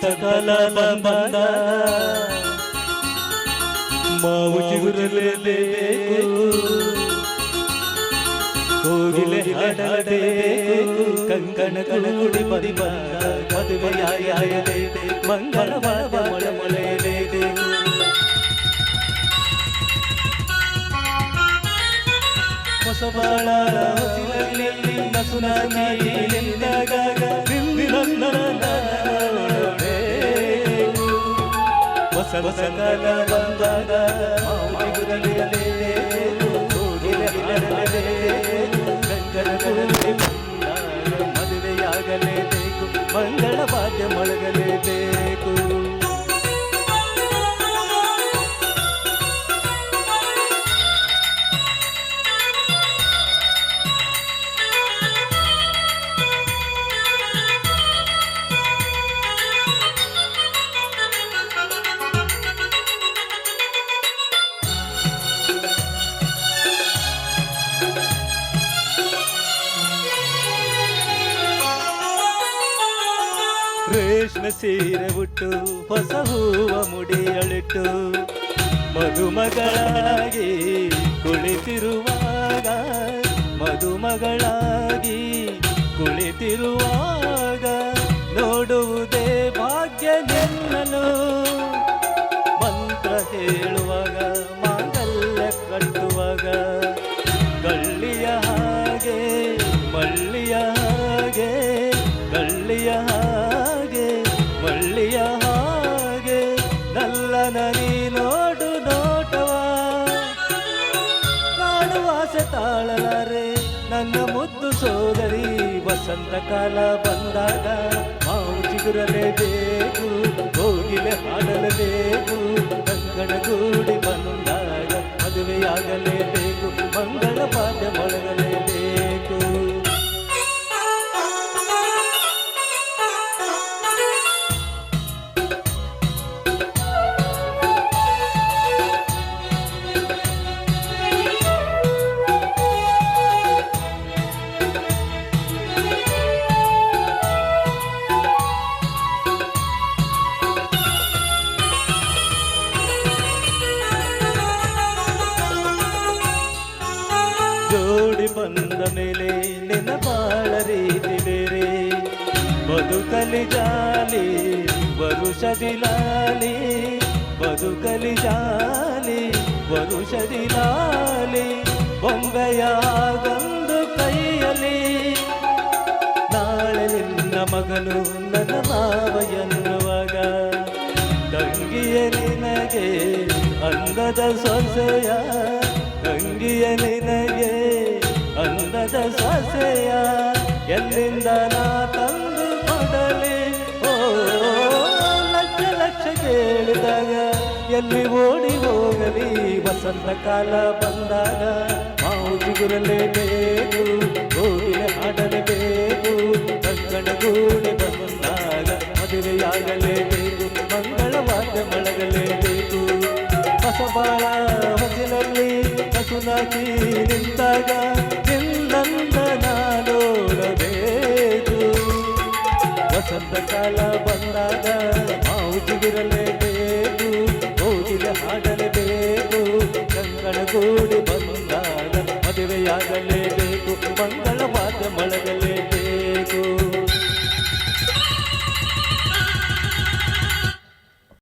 ಸಕಾಲ ಬಂದ ಮಾವು ಚಿಗುರಲೇಬೇಕು ಕೋಗಿಲೆ ಹಾಡಲೇಬೇಕು ಕಂಕಣ ಕಣಗುಡಿ ಬದಿ ಬಂದ ಮದುವೆಯಾಗಲೇಬೇಕು ಮಂಗಳವಾದ ಮೊಳೆ ಮೊಳೆಯಲೇಬೇಕು ಹೊಸಬಾಳ ಹೊಸಿಲಲ್ಲಿ ನಸುನಾಗಿ ನಿನ್ನ ನೋಡಬೇಕು. ಹೊಸ ಹೊಸ ಕಾಲ ಬಂದಾಗ ಮಾವುಗುರಲಿರಲೇಬೇಕು, ರೇಷ್ಮೆ ಸೀರೆ ಉಟ್ಟು, ಹೊಸ ಹೂವ ಮುಡಿ ಅಳಿಟ್ಟು, ಮದುಮಗಳಾಗಿ ಕುಳಿತಿರುವಾಗ ಮಧುಮಗಳಾಗಿ ಕುಳಿತಿರುವಾಗ ನೋಡುವುದೇ ಭಾಗ್ಯ ನಿನ್ನನು ಮಂತ್ರ ಹೇಳುವಾಗ, ಮಾಂಗಲ್ಯ ಕಟ್ಟುವಾಗ ಕಳ್ಳಿಯ ನೀ ನೋಡು ನೋಟವ? ಕಾಣುವ ತಾಳಲಾರೆ ನನ್ನ ಮುದ್ದು ಸೋದರಿ ವಸಂತ ಕಾಲ ಬಂದಾಗ ಮಾವು ಚಿಗುರಲೇಬೇಕು ಬಂದ ಮೇಲೆ ನಿನ್ನ ಬಾಳ ರೀತಿ ಬೇರೆ. ಬದುಕಲಿ ಜಾಲಿ, ವರುಷದಿ ಲಾಲಿ. ಬದುಕಲಿ ಜಾಲಿ, ವರುಷದಿ ಲಾಲಿ. ಬೊಂಬೆಯ ಗಂದು ಕೈಯಲ್ಲಿ ನಾಳೆ ನಿನ್ನ ಮಗನು ನನ್ನ ಮಾವ ಎನ್ನುವಾಗ. ತಂಗಿಯ ನಿನಗೆ ಅಂದದ ಸೊಸೆಯ ತಂಗಿಯ ನಿನಗೆ ಅಂದದ ಸೊಸೆಯ ಎಲ್ಲಿಂದ ನಾ ತಂದು ಕೊಡಲಿ? ಓ, ಲಕ್ಷ ಲಕ್ಷ ಕೇಳಿದಾಗ ಎಲ್ಲಿ ಓಡಿ ಹೋಗಲಿ? ವಸಂತ ಕಾಲ ಬಂದಾಗ ಮಾವು ಚಿಗುರಲೇಬೇಕು ಕೋಗಿಲೆ ಹಾಡಲೇಬೇಕು ಕಂಕಣ ಗೂಡಿ ಬಂದಾಗ ಮದುವೆಯಾಗಲೇಬೇಕು ಮಳಗಲೇ ಬೇಕು. ಹೊಸಬಾಳ ಹೊಸಿನಲ್ಲಿ ಹಸುನಾಗಿ ನಿಂತಾಗ ಹಾಡಲೇಬೇಕು ಕಂಕಣ ಗೂಡಿ ಬಂದಾಗ ಮದುವೆಯಾಗಲೇಬೇಕು. ಮಂಗಳ